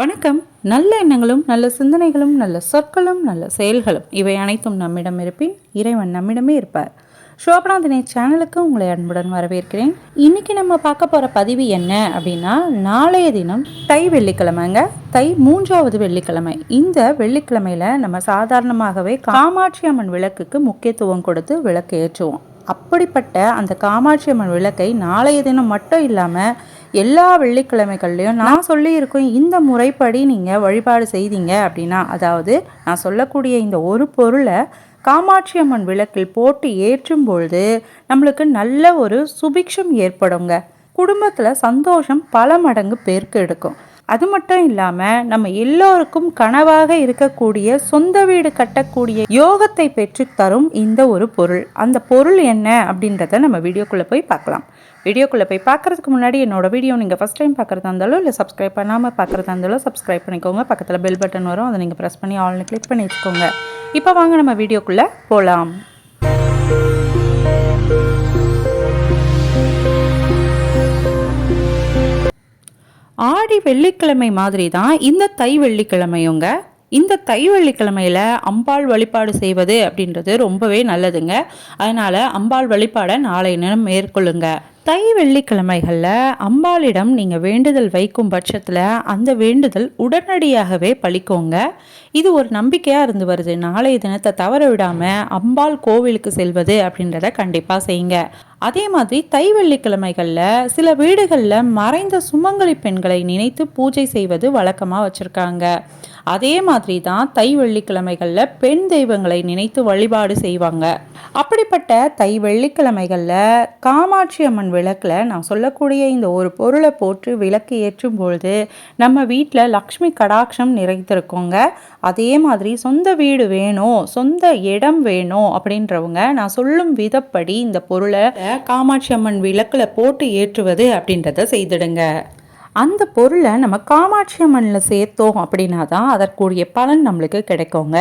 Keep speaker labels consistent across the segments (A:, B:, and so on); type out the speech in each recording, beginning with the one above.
A: வணக்கம். நல்ல எண்ணங்களும் நல்ல சிந்தனைகளும் நல்ல சொற்களும் நல்ல செயல்களும் இவை அனைத்தும் நம்மிடம் இருப்பின் இறைவன் நம்மிடமே இருப்பார். சோபனா தினே சேனலுக்கு உங்களை அன்புடன் வரவேற்கிறேன். இன்னைக்கு நம்ம பார்க்க போகிற பதிவு என்ன அப்படின்னா நாளைய தினம் தை வெள்ளிக்கிழமைங்க. தை மூன்றாவது வெள்ளிக்கிழமை. இந்த வெள்ளிக்கிழமையில நம்ம சாதாரணமாகவே காமாட்சி அம்மன் விளக்குக்கு முக்கியத்துவம் கொடுத்து விளக்கு ஏற்றுவோம். அப்படிப்பட்ட அந்த காமாட்சி அம்மன் விளக்கை நாளைய தினம் மட்டும் இல்லாமல் எல்லா வெள்ளிக்கிழமைகள்லையும் நான் சொல்லியிருக்கோம் இந்த முறைப்படி நீங்கள் வழிபாடு செய்தீங்க அப்படின்னா அதாவது நான் சொல்லக்கூடிய இந்த ஒரு பொருளை காமாட்சி அம்மன் விளக்கில் போட்டு ஏற்றும் பொழுது நம்மளுக்கு நல்ல ஒரு சுபிக்ஷம் ஏற்படுங்க. குடும்பத்தில் சந்தோஷம் பல மடங்கு பேருக்கு எடுக்கும். அது மட்டும் இல்லாமல் நம்ம எல்லோருக்கும் கனவாக இருக்கக்கூடிய சொந்த வீடு கட்டக்கூடிய யோகத்தை பெற்று தரும் இந்த ஒரு பொருள். அந்த பொருள் என்ன அப்படின்றத நம்ம வீடியோக்குள்ளே போய் பார்க்கலாம். வீடியோக்குள்ளே போய் பார்க்குறதுக்கு முன்னாடி என்னோட வீடியோ நீங்கள் ஃபஸ்ட் டைம் பார்க்குறதா இருந்தாலும் இல்லை சப்ஸ்கிரைப் பண்ணாமல் பார்க்குறதா இருந்தாலும் சப்ஸ்கிரைப் பண்ணிக்கோங்க. பக்கத்தில் பெல் பட்டன் வரும். அதை நீங்கள் ப்ரெஸ் பண்ணி ஆல்னு கிளிக் பண்ணி வச்சுக்கோங்க. இப்போ வாங்க நம்ம வீடியோக்குள்ளே போகலாம் ஆடி வெள்ளிக்கிழமை மாதிரி தான் இந்த தை வெள்ளிக்கிழமையுங்க. இந்த தை வெள்ளிக்கிழமையில அம்பாள் வழிபாடு செய்வது அப்படின்றது ரொம்பவே நல்லதுங்க. அதனால் அம்பாள் வழிபாடை நாளை நேரம் மேற்கொள்ளுங்க. தை வெள்ளிக்கிழமைகளில் அம்பாளிடம் நீங்கள் வேண்டுதல் வைக்கும் பட்சத்தில் அந்த வேண்டுதல் உடனடியாகவே பழிக்கோங்க. இது ஒரு நம்பிக்கையாக இருந்து வருது. நாளைய தினத்தை தவற விடாமல் அம்பாள் கோவிலுக்கு செல்வது அப்படின்றத கண்டிப்பாக செய்யுங்க. அதே மாதிரி தை வெள்ளிக்கிழமைகளில் சில வீடுகளில் மறைந்த சுமங்கலி பெண்களை நினைத்து பூஜை செய்வது வழக்கமாக வச்சுருக்காங்க. அதே மாதிரி தான் தை வெள்ளிக்கிழமைகளில் பெண் தெய்வங்களை நினைத்து வழிபாடு செய்வாங்க. அப்படிப்பட்ட தை வெள்ளிக்கிழமைகளில் காமாட்சி அம்மன் விளக்கில் நான் சொல்லக்கூடிய இந்த ஒரு பொருளை போட்டு விளக்கு ஏற்றும் பொழுது நம்ம வீட்டில் லக்ஷ்மி கடாட்சம் நிறைந்திருக்கோங்க. அதே மாதிரி சொந்த வீடு வேணும் சொந்த இடம் வேணும் அப்படின்றவங்க நான் சொல்லும் விதப்படி இந்த பொருளை காமாட்சி அம்மன் விளக்கில் போட்டு ஏற்றுவது அப்படின்றத செய்திடுங்க. அந்த பொருளை நம்ம காமாட்சி அம்மனில் சேர்த்தோம் அப்படின்னா தான் அதற்குரிய பலன் நம்மளுக்கு கிடைக்குங்க.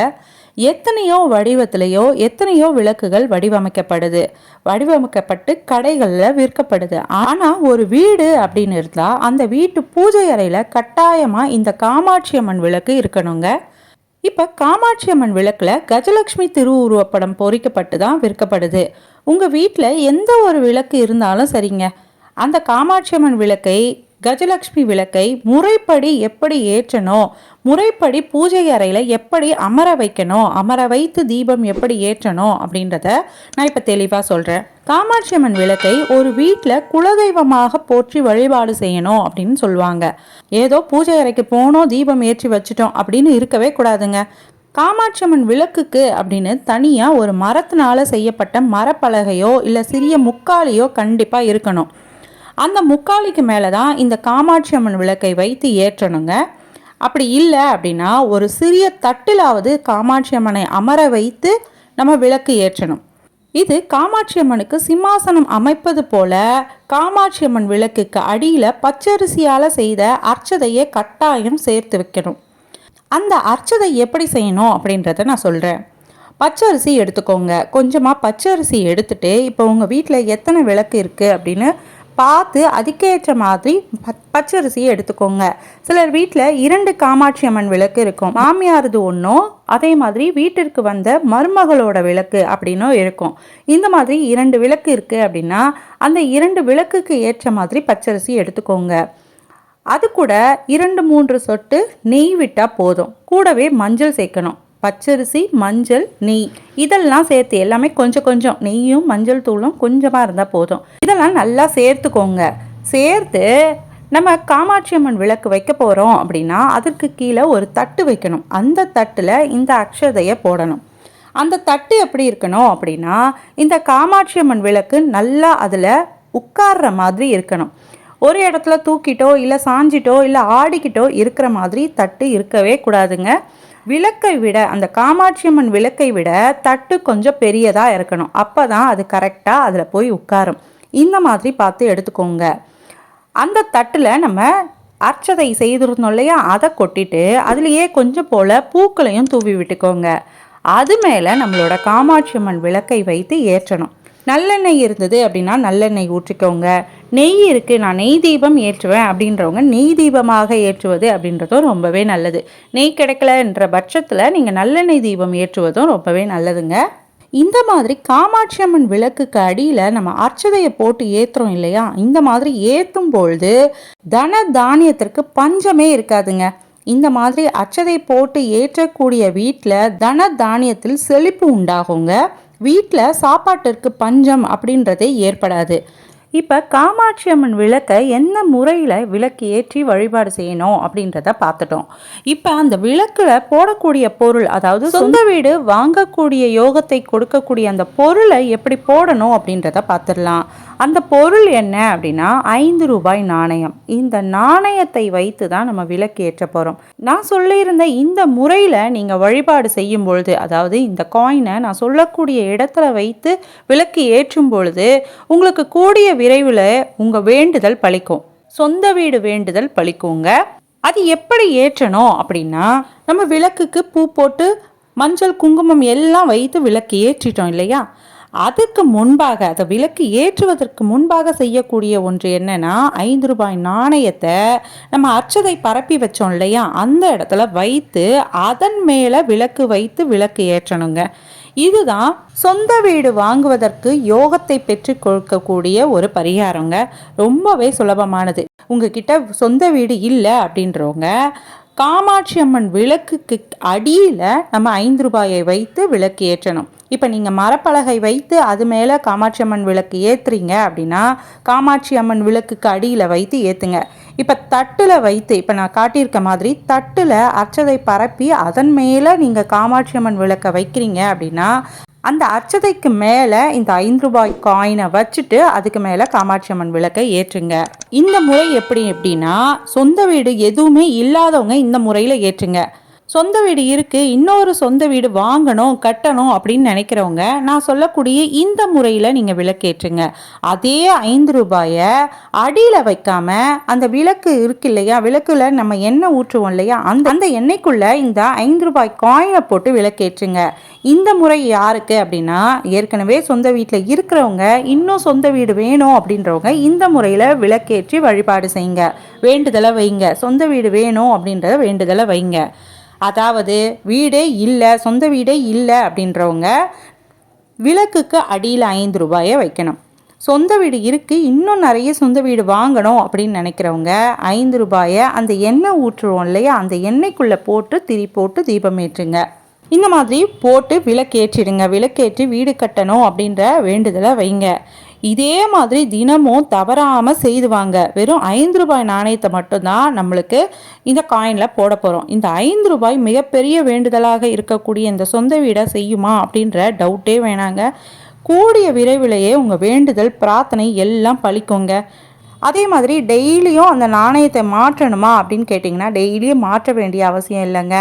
A: எத்தனையோ வடிவத்திலேயோ எத்தனையோ விளக்குகள் வடிவமைக்கப்படுது. வடிவமைக்கப்பட்டு கடைகளில் விற்கப்படுது. ஆனால் ஒரு வீடு அப்படின்னு இருந்தால் அந்த வீட்டு பூஜை அறையில் கட்டாயமாக இந்த காமாட்சி அம்மன் விளக்கு இருக்கணுங்க. இப்போ காமாட்சி அம்மன் விளக்கில் கஜலட்சுமி திருவுருவப்படம் பொறிக்கப்பட்டு தான் விற்கப்படுது. உங்கள் வீட்டில் எந்த ஒரு விளக்கு இருந்தாலும் சரிங்க. அந்த காமாட்சி அம்மன் விளக்கை கஜலக்ஷ்மி விளக்கை முறைப்படி எப்படி ஏற்றணும்? முறைப்படி பூஜை அறையில் எப்படி அமர வைக்கணும்? அமர வைத்து தீபம் எப்படி ஏற்றணும்? அப்படின்றத நான் இப்போ தெளிவாக சொல்கிறேன் காமாட்சி அம்மன் விளக்கை ஒரு வீட்டில் குலதெய்வமாக போற்றி வழிபாடு செய்யணும் அப்படின்னு சொல்லுவாங்க. ஏதோ பூஜை அறைக்கு போனோம் தீபம் ஏற்றி வச்சுட்டோம் அப்படின்னு இருக்கவே கூடாதுங்க. காமாட்சி அம்மன் விளக்குக்கு அப்படின்னு தனியாக ஒரு மரத்தினால செய்யப்பட்ட மரப்பலகையோ இல்லை சிறிய முக்காலியோ கண்டிப்பாக இருக்கணும். அந்த முக்காலிக்கு மேலே தான் இந்த காமாட்சி அம்மன் விளக்கை வைத்து ஏற்றணுங்க. அப்படி இல்லை அப்படின்னா ஒரு சிறிய தட்டிலாவது காமாட்சி அம்மனை அமர வைத்து நம்ம விளக்கு ஏற்றணும். இது காமாட்சி அம்மனுக்கு சிம்மாசனம் அமைப்பது போல காமாட்சி அம்மன் விளக்குக்கு அடியில் பச்சரிசியால் செய்த அர்ச்சதையை கட்டாயம் சேர்த்து வைக்கணும். அந்த அர்ச்சதை எப்படி செய்யணும் அப்படின்றத நான் சொல்கிறேன் பச்சரிசி எடுத்துக்கோங்க. கொஞ்சமாக பச்சரிசி எடுத்துட்டு இப்போ உங்கள் வீட்டில் எத்தனை விளக்கு இருக்குது அப்படின்னு பார்த்து அதுக்கேற்ற மாதிரி பச்சரிசியை எடுத்துக்கோங்க. சிலர் வீட்டில் இரண்டு காமாட்சி அம்மன் விளக்கு இருக்கும். மாமியாரது ஒன்றும் அதே மாதிரி வீட்டிற்கு வந்த மருமகளோட விளக்கு அப்படின்னும் இருக்கும். இந்த மாதிரி இரண்டு விளக்கு இருக்குது அப்படின்னா அந்த இரண்டு விளக்குக்கு ஏற்ற மாதிரி பச்சரிசி எடுத்துக்கோங்க. அது கூட இரண்டு மூன்று சொட்டு நெய் விட்டால் போதும். கூடவே மஞ்சள் சேர்க்கணும். பச்சரிசி மஞ்சள் நெய். இதெல்லாம் சேர்த்து எல்லாமே கொஞ்சம் கொஞ்சம் நெய்யும் மஞ்சள் தூளும் கொஞ்சமாக இருந்தால் போதும். இதெல்லாம் நல்லா சேர்த்துக்கோங்க. சேர்த்து நம்ம காமாட்சி அம்மன் விளக்கு வைக்க போகிறோம் அப்படின்னா அதற்கு கீழே ஒரு தட்டு வைக்கணும். அந்த தட்டில் இந்த அக்ஷதையை போடணும். அந்த தட்டு எப்படி இருக்கணும் அப்படின்னா இந்த காமாட்சி அம்மன் விளக்கு நல்லா அதில் உட்கார்ற மாதிரி இருக்கணும். ஒரு இடத்துல தூக்கிட்டோ இல்லை சாஞ்சிட்டோ இல்லை ஆடிக்கிட்டோ இருக்கிற மாதிரி தட்டு இருக்கவே கூடாதுங்க. விளக்கை விட அந்த காமாட்சி அம்மன் விளக்கை விட தட்டு கொஞ்சம் பெரியதாக இருக்கணும். அப்போ தான் அது கரெக்டாக அதில் போய் உட்காரும். இந்த மாதிரி பார்த்து எடுத்துக்கோங்க. அந்த தட்டில் நம்ம அர்ச்சதை செய்திருந்தோம் இல்லையா? அதை கொட்டிட்டு அதுலேயே கொஞ்சம் போல் பூக்களையும் தூவி விட்டுக்கோங்க. அது மேலே நம்மளோட காமாட்சி அம்மன் விளக்கை வைத்து ஏற்றணும். நல்லெண்ணெய் இருந்தது அப்படின்னா நல்லெண்ணெய் ஊற்றிக்கோங்க. நெய் இருக்குது நான் நெய் தீபம் ஏற்றுவேன் அப்படின்றவங்க நெய் தீபமாக ஏற்றுவது அப்படின்றதும் ரொம்பவே நல்லது. நெய் கிடைக்கலன்ற பட்சத்தில் நீங்கள் நல்லெண்ணெய் தீபம் ஏற்றுவதும் ரொம்பவே நல்லதுங்க. இந்த மாதிரி காமாட்சி அம்மன் விளக்குக்கு அடியில் நம்ம அர்ச்சதையை போட்டு ஏற்றுறோம் இல்லையா? இந்த மாதிரி ஏற்றும் பொழுது தன தானியத்திற்கு பஞ்சமே இருக்காதுங்க. இந்த மாதிரி அச்சதை போட்டு ஏற்றக்கூடிய வீட்டில் தன தானியத்தில் செழிப்பு உண்டாகுங்க. வீட்டில் சாப்பாட்டிற்கு பஞ்சம் அப்படின்றதே ஏற்படாது. இப்போ காமாட்சி அம்மன் விளக்கை என்ன முறையில் விளக்கு ஏற்றி வழிபாடு செய்யணும் அப்படின்றத பார்த்துட்டோம். இப்போ அந்த விளக்கில் போடக்கூடிய பொருள் அதாவது சொந்த வீடு வாங்கக்கூடிய யோகத்தை கொடுக்கக்கூடிய அந்த பொருளை எப்படி போடணும் அப்படின்றத பார்த்துடலாம். அந்த பொருள் என்ன அப்படின்னா ஐந்து ரூபாய் நாணயம். இந்த நாணயத்தை வைத்து தான் நம்ம விளக்கு ஏற்ற போகிறோம் நான் சொல்லியிருந்த இந்த முறையில் நீங்கள் வழிபாடு செய்யும் பொழுது அதாவது இந்த காயினை நான் சொல்லக்கூடிய இடத்துல வைத்து விளக்கு ஏற்றும் பொழுது உங்களுக்கு கூடிய விரைவில் உங்கள் வேண்டுதல் பழிக்கும். சொந்த வீடு வேண்டுதல் பழிக்குங்க. அது எப்படி ஏற்றணும் அப்படின்னா நம்ம விளக்குக்கு பூ போட்டு மஞ்சள் குங்குமம் எல்லாம் வைத்து விளக்கு ஏற்றிட்டோம் இல்லையா? அதுக்கு முன்பாக அதை விளக்கு ஏற்றுவதற்கு முன்பாக செய்யக்கூடிய ஒன்று என்னன்னா ஐந்து ரூபாய் நாணயத்தை நம்ம அச்சதை பரப்பி வச்சோம் இல்லையா? அந்த இடத்துல வைத்து அதன் மேலே விளக்கு வைத்து விளக்கு ஏற்றணுங்க. இதுதான் சொந்த வீடு வாங்குவதற்கு யோகத்தை பெற்று கொடுக்கக்கூடிய ஒரு பரிகாரங்க. ரொம்பவே சுலபமானது. உங்ககிட்ட சொந்த வீடு இல்லை அப்படின்றவங்க காமாட்சி அம்மன் விளக்குக்கு அடியில் நம்ம ஐந்து ரூபாயை வைத்து விளக்கு ஏற்றணும். இப்போ நீங்கள் மரப்பலகை வைத்து அது மேலே காமாட்சி அம்மன் விளக்கு ஏற்றுறீங்க அப்படின்னா காமாட்சி அம்மன் விளக்குக்கு அடியில் வைத்து ஏற்றுங்க இப்போ தட்டில் வைத்து இப்போ நான் காட்டியிருக்க மாதிரி தட்டில் அர்ச்சதை பரப்பி அதன் மேலே நீங்கள் காமாட்சி அம்மன் விளக்கை வைக்கிறீங்க அப்படின்னா அந்த அர்ச்சதைக்கு மேலே இந்த ஐந்து ரூபாய் காயினை வச்சுட்டு அதுக்கு மேலே காமாட்சி அம்மன் விளக்கை ஏற்றுங்க. இந்த முறை எப்படி எப்படின்னா சொந்த வீடு எதுவுமே இல்லாதவங்க இந்த முறையில் ஏற்றுங்க. சொந்த வீடு இருக்குது இன்னொரு சொந்த வீடு வாங்கணும் கட்டணும் அப்படின்னு நினைக்கிறவங்க நான் சொல்லக்கூடிய இந்த முறையில் நீங்கள் விளக்கேற்றுங்க. அதே ஐந்து ரூபாயை அடியில் வைக்காம அந்த விளக்கு இருக்கு இல்லையா? விளக்குல நம்ம எண்ணெய் ஊற்றுவோம் இல்லையா? அந்த அந்த எண்ணெய்க்குள்ள இந்த ஐந்து ரூபாய் காயினை போட்டு விளக்கேற்றுங்க. இந்த முறை யாருக்கு அப்படின்னா ஏற்கனவே சொந்த வீட்டில் இருக்கிறவங்க இன்னும் சொந்த வீடு வேணும் அப்படின்றவங்க இந்த முறையில் விளக்கேற்றி வழிபாடு செய்யுங்க. வேண்டுதலை வைங்க. சொந்த வீடு வேணும் அப்படின்றத வேண்டுதலை வைங்க. அதாவது வீடே இல்லை சொந்த வீடே இல்லை அப்படின்றவங்க விளக்குக்கு அடியில் ஐந்து ரூபாயை வைக்கணும். சொந்த வீடு இருக்குது இன்னும் நிறைய சொந்த வீடு வாங்கணும் அப்படின்னு நினைக்கிறவங்க ஐந்து ரூபாயை அந்த எண்ணெய் ஊற்றுவோம் இல்லையா? அந்த எண்ணெய்க்குள்ளே போட்டு திரி போட்டு தீபம் ஏற்றுங்க. இந்த மாதிரி போட்டு விளக்கேற்றிடுங்க. விளக்கேற்றி வீடு கட்டணும் அப்படின்ற வேண்டுதலை வைங்க. இதே மாதிரி தினமும் தவறாமல் செய்துவாங்க. வெறும் ஐந்து ரூபாய் நாணயத்தை மட்டும்தான் நம்மளுக்கு இந்த காயினில் போட போகிறோம் இந்த ஐந்து ரூபாய் மிகப்பெரிய வேண்டுதலாக இருக்கக்கூடிய இந்த சொந்த வீடை செய்யுமா அப்படின்ற டவுட்டே வேணாங்க. கூடிய விரைவிலேயே உங்கள் வேண்டுதல் பிரார்த்தனை எல்லாம் பழிக்குங்க. அதே மாதிரி டெய்லியும் அந்த நாணயத்தை மாற்றணுமா அப்படின்னு கேட்டிங்கன்னா டெய்லியும் மாற்ற வேண்டிய அவசியம் இல்லைங்க.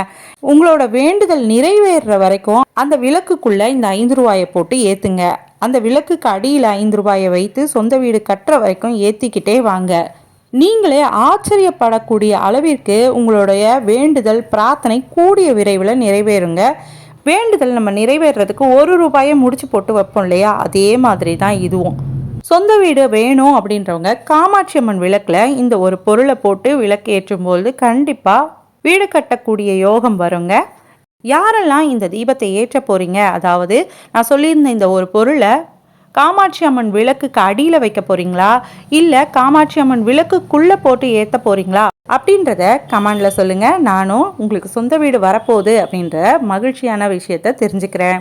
A: உங்களோட வேண்டுதல் நிறைவேறுற வரைக்கும் அந்த விளக்குக்குள்ளே இந்த ஐந்து ரூபாயை போட்டு ஏற்றுங்க அந்த விளக்குக்கு அடியில் ஐந்து ரூபாயை வைத்து சொந்த வீடு கட்டுற வரைக்கும் ஏற்றிக்கிட்டே வாங்க. நீங்களே ஆச்சரியப்படக்கூடிய அளவிற்கு உங்களுடைய வேண்டுதல் பிரார்த்தனை கூடிய விரைவில் நிறைவேறுங்க. வேண்டுதல் நம்ம நிறைவேறதுக்கு ஒரு ரூபாயை முடிச்சு போட்டு வைப்போம் இல்லையா? அதே மாதிரி தான் இதுவும். சொந்த வீடு வேணும் அப்படின்றவங்க காமாட்சி அம்மன் விளக்கில் இந்த ஒரு பொருளை போட்டு விளக்கு ஏற்றும்போது கண்டிப்பாக வீடு கட்டக்கூடிய யோகம் வருங்க. யாரெல்லாம் இந்த தீபத்தை ஏற்ற போகிறீங்க அதாவது நான் சொல்லியிருந்த இந்த ஒரு பொருளை காமாட்சி அம்மன் விளக்குக்கு அடியில் வைக்க போகிறீங்களா இல்லை காமாட்சி அம்மன் விளக்குக்குள்ளே போட்டு ஏற்ற போகிறீங்களா அப்படின்றத கமெண்டில் சொல்லுங்கள் நானும் உங்களுக்கு சொந்த வீடு வரப்போகுது அப்படின்ற மகிழ்ச்சியான விஷயத்த தெரிஞ்சுக்கிறேன்.